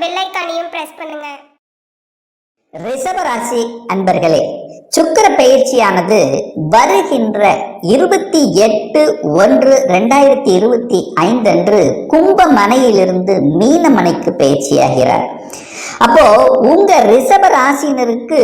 Bell ஐக்கானையும் press பண்ணுங்க. ரிஷபராசி அன்பர்களே சுக்கர பயிற்சியானது வருகின்ற இருபத்தி எட்டு ஒன்று ரெண்டாயிரத்தி இருபத்தி ஐந்து அன்று கும்பமனையிலிருந்து மீனமனைக்கு பயிற்சியாகிறார். அப்போ உங்க ரிஷப ராசினருக்கு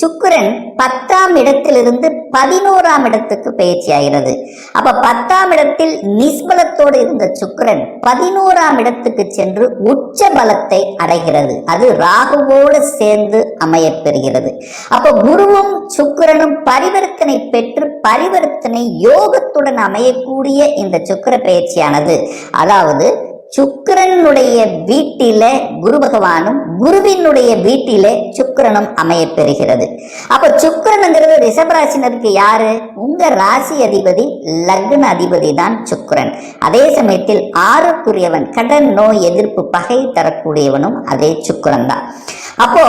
சுக்கிரன் பத்தாம் இடத்திலிருந்து பதினோராம் இடத்துக்கு பயிற்சி ஆகிறது அப்ப பத்தாம் இடத்தில் நிஸ்பலத்தோடு இருந்த சுக்கிரன் பதினோராம் இடத்துக்கு சென்று உச்ச பலத்தை அடைகிறது. அது ராகுவோடு சேர்ந்து அமையப்பெறுகிறது. அப்ப குருவும் சுக்கிரனும் பரிவர்த்தனை பெற்று பரிவர்த்தனை யோகத்துடன் அமையக்கூடிய இந்த சுக்கிர பயிற்சியானது. அதாவது சுக்கிரனுடைய வீட்டில குரு பகவானும் குருவினுடைய வீட்டில சுக்கிரனும் அமையப் பெறுகிறது அப்ப சுக்கிரனுங்கிறது ரிஷபராசினருக்கு யாரு? உங்க ராசி அதிபதி லக்ன அதிபதி தான் சுக்கரன். அதே சமயத்தில் ஆறுக்குரியவன் கடன் நோய் எதிர்ப்பு பகை தரக்கூடியவனும் அதே சுக்கிரன் தான். அப்போ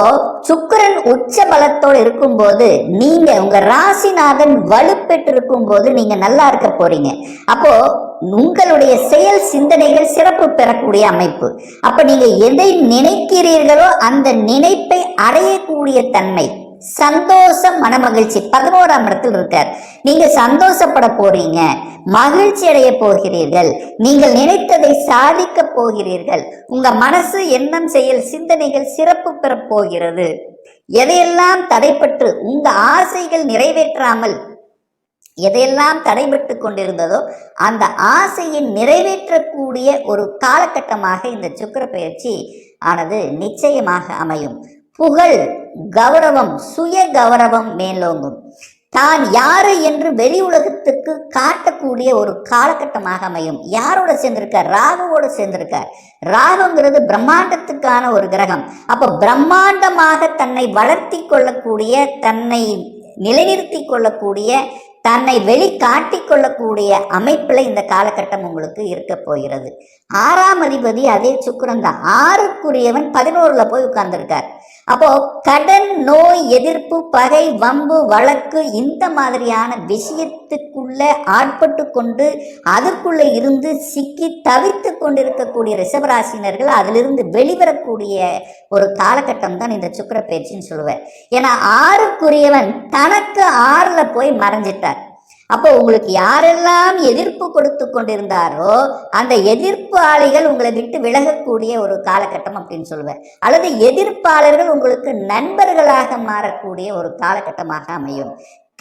சுக்கிரன் உச்ச பலத்தோடு இருக்கும்போது நீங்க உங்க ராசிநாதன் வலுப்பெற்று இருக்கும்போது நீங்க நல்லா இருக்க போறீங்க. அப்போ உங்களுடைய செயல் சிந்தனைகள் சிறப்பு பெறக்கூடிய அமைப்பு. அப்ப நீங்க எதை நினைக்கிறீர்களோ அந்த நினைப்பை அடையக்கூடிய தன்மை. சந்தோஷம் மனமகிழ்ச்சி. பதினோராம் இடத்தில் இருக்கார். நீங்க சந்தோஷப்பட போறீங்க. மகிழ்ச்சி அடைய போகிறீர்கள். நீங்கள் நினைத்ததை சாதிக்க போகிறீர்கள். உங்க மனசு எண்ணம் செயல் சிந்தனைகள் சிறப்பு பெறப் போகிறது. எதையெல்லாம் தடைப்பட்டு உங்க ஆசைகள் நிறைவேற்றாமல் எதையெல்லாம் தடைபட்டு கொண்டிருந்ததோ அந்த ஆசையை நிறைவேற்றக்கூடிய ஒரு காலகட்டமாக இந்த சுக்கிர பயிற்சி ஆனது நிச்சயமாக அமையும். புகழ் கௌரவம் சுய கௌரவம் மேலோங்கும். தான் யாரு என்று வெளி உலகத்துக்கு காட்டக்கூடிய ஒரு காலகட்டமாக அமையும். யாரோட சேர்ந்திருக்கார்? ராகுவோட சேர்ந்திருக்கார். ராகுங்கிறது பிரம்மாண்டத்துக்கான ஒரு கிரகம். அப்ப பிரம்மாண்டமாக தன்னை வளர்த்தி கொள்ளக்கூடிய தன்னை நிலைநிறுத்தி கொள்ளக்கூடிய தன்னை வெளி கொள்ளக்கூடிய அமைப்பில் இந்த காலகட்டம் உங்களுக்கு இருக்க போகிறது. ஆறாம் அதிபதி அதே சுக்கிரன் தான். ஆறுக்குரியவன் பதினோருல போய் உட்கார்ந்துருக்கார். அப்போ கடன் நோய் எதிர்ப்பு பகை வம்பு வழக்கு இந்த மாதிரியான விஷயத்துக்குள்ள ஆட்பட்டு கொண்டு அதற்குள்ளே இருந்து சிக்கி தவித்து கொண்டிருக்கக்கூடிய ரிஷபராசினர்கள் அதிலிருந்து வெளிவரக்கூடிய ஒரு காலகட்டம் தான் இந்த சுக்கிர பயிற்சின்னு சொல்லுவேன் ஏன்னா ஆறுக்குரியவன் தனக்கு ஆறில் போய் மறைஞ்சிட்டார். அப்போ உங்களுக்கு யாரெல்லாம் எதிர்ப்பு கொடுத்து கொண்டிருந்தாரோ அந்த எதிர்ப்பாளிகள் உங்களை விட்டு விலகக்கூடிய ஒரு காலகட்டம் அப்படின்னு சொல்லுவேன். அல்லது எதிர்ப்பாளர்கள் உங்களுக்கு நண்பர்களாக மாறக்கூடிய ஒரு காலகட்டமாக அமையும்.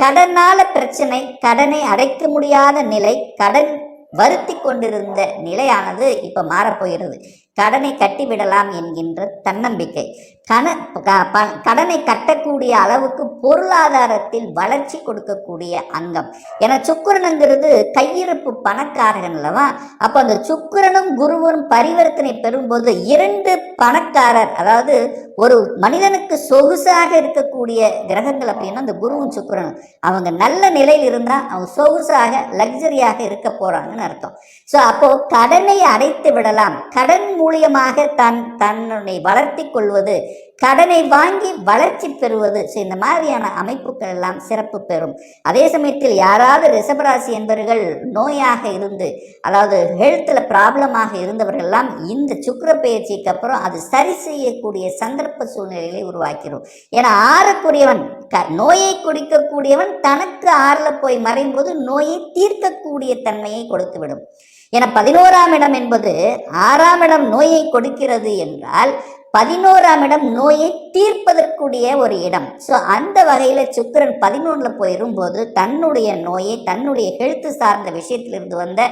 கடனால பிரச்சனை கடனை அடைக்க முடியாத நிலை கடன் வருத்தி கொண்டிருந்த நிலையானது இப்போ மாறப்போகிறது. கடனை கட்டிவிடலாம் என்கின்ற தன்னம்பிக்கை. கன க- ப- கடனை கட்டக்கூடிய அளவுக்கு பொருளாதாரத்தில் வளர்ச்சி கொடுக்கக்கூடிய அங்கம். ஏன்னா சுக்கிரனுங்கிறது கையிருப்பு பணக்காரகன் அல்லவா? அப்போ அந்த சுக்கிரனும் குருவும் பரிவர்த்தனை பெறும்போது இரண்டு பணக்காரர் அதாவது ஒரு மனிதனுக்கு சொகுசாக இருக்கக்கூடிய கிரகங்கள் அப்படின்னா அந்த குருவும் சுக்கிரனும். அவங்க நல்ல நிலையில் இருந்தால் அவங்க சொகுசாக லக்ஸரியாக இருக்க போறாங்கன்னு அர்த்தம். ஸோ அப்போ கடனை அடைத்து விடலாம். கடன் மூலியமாக தன் தன்னை வளர்த்தி கொள்வது கடனை வாங்கி வளர்ச்சி பெறுவது. ஸோ இந்த மாதிரியான அமைப்புகள் எல்லாம் சிறப்பு பெறும். அதே சமயத்தில் யாராவது ரிஷபராசி என்பவர்கள் நோயாக இருந்து அதாவது ஹெல்த்தில் ப்ராப்ளமாக இருந்தவர்கள் எல்லாம் இந்த சுக்கிர பயிற்சிக்கு அப்புறம் அது சரி செய்யக்கூடிய சந்தர்ப்ப சூழ்நிலையை உருவாக்கிறோம் ஏன்னா ஆறக்கூடியவன் க நோயை குடிக்கக்கூடியவன் தனக்கு ஆறில் போய் மறையும்போது நோயை தீர்க்கக்கூடிய தன்மையை கொடுத்துவிடும். என பதினோராம் இடம் என்பது ஆறாம் இடம் நோயை கொடுக்கிறது என்றால் பதினோராம் இடம் நோயை தீர்ப்பதற்குரிய ஒரு இடம். ஸோ அந்த வகையில் சுக்கிரன் பதினொன்றில் போயிரும்போது தன்னுடைய நோயை தன்னுடைய ஹெல்த் சார்ந்த விஷயத்திலிருந்து வந்த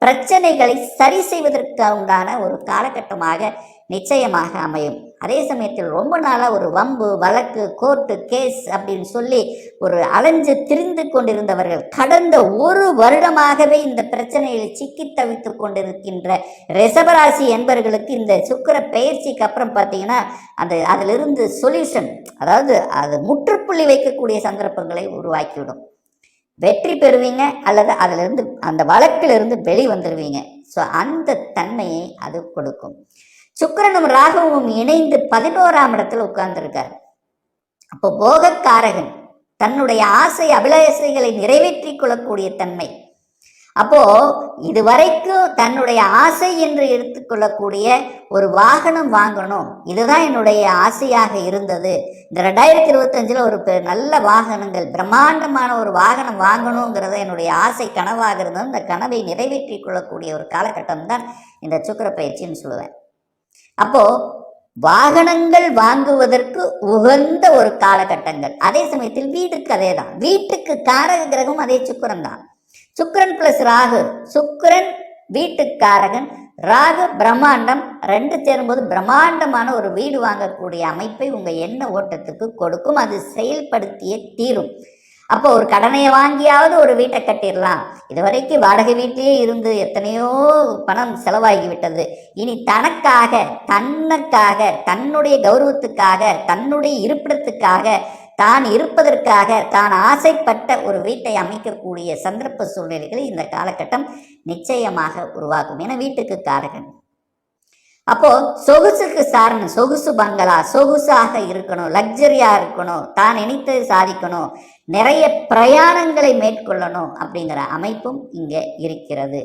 பிரச்சனைகளை சரி செய்வதற்கு உண்டான ஒரு காலகட்டமாக நிச்சயமாக அமையும். அதே சமயத்தில் ரொம்ப நாளாக ஒரு வம்பு வழக்கு கோர்ட்டு கேஸ் அப்படின்னு சொல்லி ஒரு அலைஞ்சு திரிந்து கொண்டிருந்தவர்கள் கடந்த ஒரு வருடமாகவே இந்த பிரச்சனையில் சிக்கி தவித்து கொண்டிருக்கின்ற ரிசபராசி என்பவர்களுக்கு இந்த சுக்கிர பெயர்ச்சிக்கு அப்புறம் பார்த்தீங்கன்னா அந்த அதிலிருந்து சொல்யூஷன் அதாவது அது முற்றுப்புள்ளி வைக்கக்கூடிய சந்தர்ப்பங்களை உருவாக்கிவிடும். வெற்றி பெறுவீங்க அல்லது அதிலிருந்து அந்த வழக்கிலிருந்து வெளி வந்துடுவீங்க ஸோ அந்த தன்மையை அது கொடுக்கும். சுக்கிரனும் ராகுவும் இணைந்து பதினோராம் இடத்துல உட்கார்ந்துருக்கார். அப்போ போகக்காரகன் தன்னுடைய ஆசை அபிலாசைகளை நிறைவேற்றிக் கொள்ளக்கூடிய தன்மை. அப்போ இதுவரைக்கும் தன்னுடைய ஆசை என்று எடுத்துக்கொள்ளக்கூடிய ஒரு வாகனம் வாங்கணும். இதுதான் என்னுடைய ஆசையாக இருந்தது. இந்த ரெண்டாயிரத்தி இருபத்தஞ்சில் ஒரு பெ- நல்ல வாகனங்கள் பிரம்மாண்டமான ஒரு வாகனம் வாங்கணுங்கிறத என்னுடைய ஆசை கனவாக இருந்தது. அந்த கனவை நிறைவேற்றிக் கொள்ளக்கூடிய ஒரு காலகட்டம் தான் இந்த சுக்கிர பயிற்சின்னு சொல்லுவேன். அப்போ வாகனங்கள் வாங்குவதற்கு உகந்த ஒரு காலகட்டங்கள். அதே சமயத்தில் வீட்டுக்கு அதே தான் வீட்டுக்கு காரக கிரகம் அதே சுக்கிரன் தான். சுக்கரன் பிளஸ் ராகு. சுக்கரன் வீட்டுக்காரகன் ராகு பிரம்மாண்டம். ரெண்டு சேரும்போது பிரம்மாண்டமான ஒரு வீடு வாங்கக்கூடிய அமைப்பை உங்கள் எண்ண ஓட்டத்துக்கு கொடுக்கும். அது செயல்படுத்திய தீரும். அப்போ ஒரு கடனையை வாங்கியாவது ஒரு வீட்டை கட்டிடலாம். இதுவரைக்கும் வாடகை வீட்டிலே இருந்து எத்தனையோ பணம் செலவாகி விட்டது இனி தனக்காக தன்னுக்காக தன்னுடைய கௌரவத்துக்காக தன்னுடைய இருப்பிடத்துக்காக தான் இருப்பதற்காக தான் ஆசைப்பட்ட ஒரு வீட்டை அமைக்கக்கூடிய சந்தர்ப்ப சூழ்நிலைகளை இந்த காலகட்டம் நிச்சயமாக உருவாகும். என வீட்டுக்கு காரகன். அப்போ சொகுசுக்கு சாரணம் சொகுசு பங்களா சொகுசாக இருக்கணும் லக்ஸரியா இருக்கணும் தான் நினைத்தது சாதிக்கணும் நிறைய பிரயாணங்களை மேற்கொள்ளணும் அப்படிங்கிற அமைப்பும் இங்கே இருக்கிறது.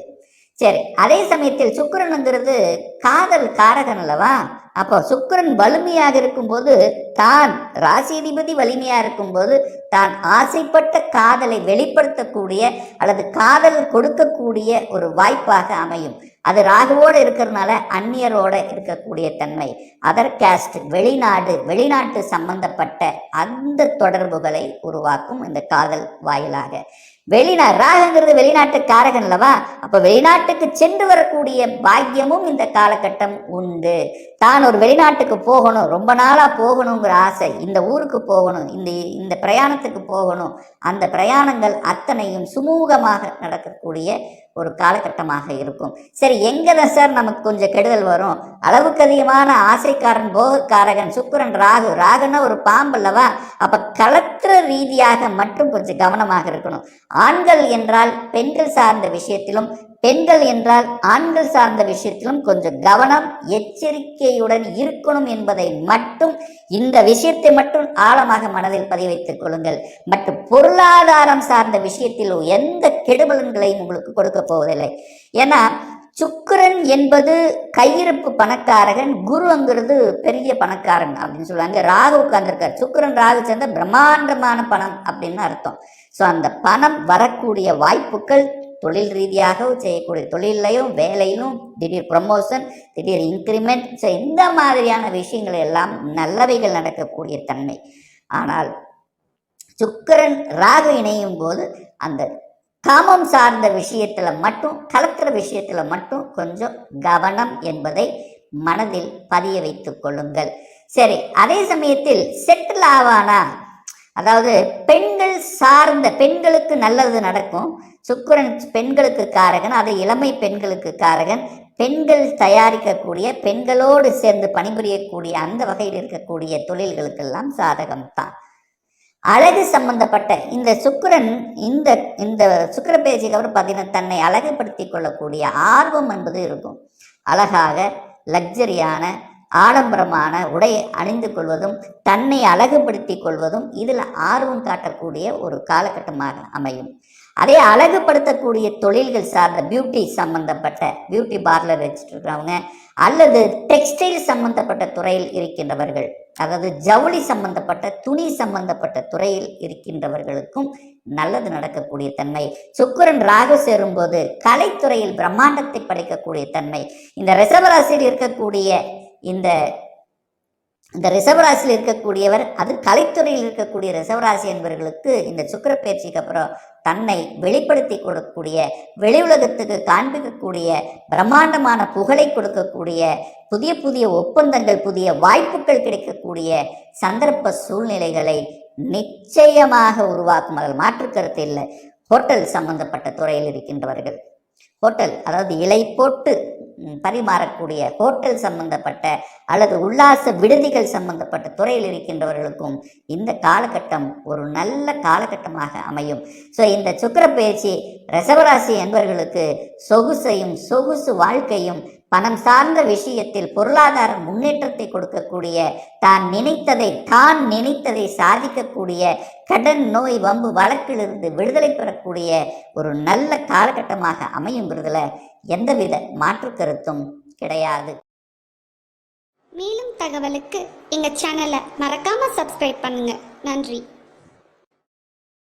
சரி அதே சமயத்தில் சுக்கரனுங்கிறது காதல் காரகன் அல்லவா? அப்போ சுக்கரன் வலிமையாக இருக்கும்போது தான் ராசிதிபதி வலிமையா இருக்கும்போது தான் ஆசைப்பட்ட காதலை வெளிப்படுத்தக்கூடிய அல்லது காதல் கொடுக்கக்கூடிய ஒரு வாய்ப்பாக அமையும். அது ராகுவோடு இருக்கிறதுனால அந்நியரோட இருக்கக்கூடிய தன்மை. அதர் கேஸ்ட் வெளிநாடு வெளிநாட்டு சம்பந்தப்பட்ட அந்த தொடர்புகளை உருவாக்கும் இந்த காதல் வாயிலாக. வெளிநா ராகுங்கிறது வெளிநாட்டு காரகன் அல்லவா? அப்போ வெளிநாட்டுக்கு சென்று வரக்கூடிய பாக்கியமும் இந்த கால காலகட்டம் உண்டு. தான் ஒரு வெளிநாட்டுக்கு போகணும் ரொம்ப நாளா போகணுங்கிற ஆசை இந்த ஊருக்கு போகணும் இந்த இந்த பிரயாணத்துக்கு போகணும். அந்த பிரயாணங்கள் அத்தனையும் சுமூகமாக நடக்கக்கூடிய ஒரு காலகட்டமாக இருக்கும். சரி எங்கே தான் சார் நமக்கு கொஞ்சம் கெடுதல் வரும்? அளவுக்கு அதிகமான ஆசைக்காரன் போகக்காரகன் சுக்கரன் ராகு ராகுன்னா ஒரு பாம்பு அல்லவா? அப்ப களத்திர ரீதியாக மட்டும் கொஞ்சம் கவனமாக இருக்கணும். ஆண்கள் என்றால் பெண்கள் சார்ந்த விஷயத்திலும் பெண்கள் என்றால் ஆண்கள் சார்ந்த விஷயத்திலும் கொஞ்சம் கவனம் எச்சரிக்கையுடன் இருக்கணும் என்பதை மட்டும் இந்த விஷயத்தை மட்டும் ஆழமாக மனதில் பதிய வைத்துக் கொள்ளுங்கள். மற்றும் பொருளாதாரம் சார்ந்த விஷயத்தில் எந்த கெடுபலன்களையும் உங்களுக்கு கொடுக்க போவதில்லை. ஏன்னா சுக்கரன் என்பது கையிருப்பு பணக்காரகன் குருங்கிறது பெரிய பணக்காரன் அப்படின்னு சொல்லுவாங்க. ராகு உட்கார்ந்துருக்கார். சுக்கரன் ராகு சேர்ந்த பிரம்மாண்டமான பணம் அப்படின்னு அர்த்தம். ஸோ அந்த பணம் வரக்கூடிய வாய்ப்புகள் தொழில் ரீதியாக செய்யக்கூடிய தொழிலையும் வேலையிலும் திடீர் ப்ரமோஷன் திடீர் இன்க்ரிமெண்ட் ஸோ இந்த மாதிரியான விஷயங்கள் எல்லாம் நல்லவைகள் நடக்கக்கூடிய தன்மை. ஆனால் சுக்கிரன் ராகு இணையும் போது அந்த காமம் சார்ந்த விஷயத்தில் மட்டும் கலக்கிற விஷயத்தில் மட்டும் கொஞ்சம் கவனம் என்பதை மனதில் பதிய வைத்துக் கொள்ளுங்கள். சரி அதே சமயத்தில் செட்டில் ஆவானா? அதாவது பெண்கள் சார்ந்த பெண்களுக்கு நல்லது நடக்கும். சுக்கிரன் பெண்களுக்கு காரகன் அது இளமை பெண்களுக்கு காரகன். பெண்கள் தயாரிக்கக்கூடிய பெண்களோடு சேர்ந்து பணிபுரியக்கூடிய அந்த வகையில் இருக்கக்கூடிய தொழில்களுக்கெல்லாம் சாதகம்தான். அழகு சம்பந்தப்பட்ட இந்த சுக்கிரன் இந்த இந்த சுக்கர பேச்சுக்கு அப்புறம் பார்த்தீங்கன்னா தன்னை அழகுபடுத்திக் கொள்ளக்கூடிய ஆர்வம் என்பது இருக்கும். அழகாக லக்ஸரியான ஆடம்பரமான உடை அணிந்து கொள்வதும் தன்னை அழகுபடுத்திக் கொள்வதும் இதில் ஆர்வம் காட்டக்கூடிய ஒரு காலகட்டமாக அமையும். அதே அழகுபடுத்தக்கூடிய தொழில்கள் சார்ந்த பியூட்டி சம்பந்தப்பட்ட பியூட்டி பார்லர் வச்சுட்டு இருக்கிறவங்க அல்லது டெக்ஸ்டைல் சம்பந்தப்பட்ட துறையில் இருக்கின்றவர்கள் அதாவது ஜவுளி சம்பந்தப்பட்ட துணி சம்பந்தப்பட்ட துறையில் இருக்கின்றவர்களுக்கும் நல்லது நடக்கக்கூடிய தன்மை. சுக்கரன் ராகு சேரும்போது கலைத்துறையில் பிரம்மாண்டத்தை படைக்கக்கூடிய தன்மை. இந்த ரிசவராசியில் இருக்கக்கூடிய இந்த இந்த ரிசவராசியில் இருக்கக்கூடியவர் அது கலைத்துறையில் இருக்கக்கூடிய ரிசவராசி என்பவர்களுக்கு இந்த சுக்கிர பயிற்சிக்கு அப்புறம் தன்னை வெளிப்படுத்தி கொடுக்கக்கூடிய வெளி உலகத்துக்கு காண்பிக்கக்கூடிய பிரம்மாண்டமான புகழை கொடுக்கக்கூடிய புதிய புதிய ஒப்பந்தங்கள் புதிய வாய்ப்புகள் கிடைக்கக்கூடிய சந்தர்ப்ப சூழ்நிலைகளை நிச்சயமாக உருவாக்கும். அதில் மாற்று கருத்து இல்லை. ஹோட்டல் சம்பந்தப்பட்ட துறையில் இருக்கின்றவர்கள். ஹோட்டல் அதாவது இலை போட்டு பரிமாறக்கூடிய ஹோட்டல் சம்பந்தப்பட்ட அல்லது உல்லாச விடுதிகள் சம்பந்தப்பட்ட துறையில் இருக்கின்றவர்களுக்கும் இந்த காலகட்டம் ஒரு நல்ல காலகட்டமாக அமையும். ஸோ இந்த சுக்கர பயிற்சி ரசவராசி என்பவர்களுக்கு சொகுசையும் சொகுசு வாழ்க்கையும் பணம் சார்ந்த விஷயத்தில் பொருளாதார முன்னேற்றத்தை கொடுக்கக்கூடிய தான் நினைத்ததை தான் நினைத்ததை சாதிக்கக்கூடிய கடன் நோய் வம்பு வழக்கிலிருந்து விடுதலை பெறக்கூடிய ஒரு நல்ல காலகட்டமாக அமையுங்கிறதுல எந்தவித மாற்று கருத்தும் கிடையாது. மேலும் தகவலுக்கு எங்கள் சேனலை மறக்காமல் சப்ஸ்கிரைப் பண்ணுங்கள் நன்றி.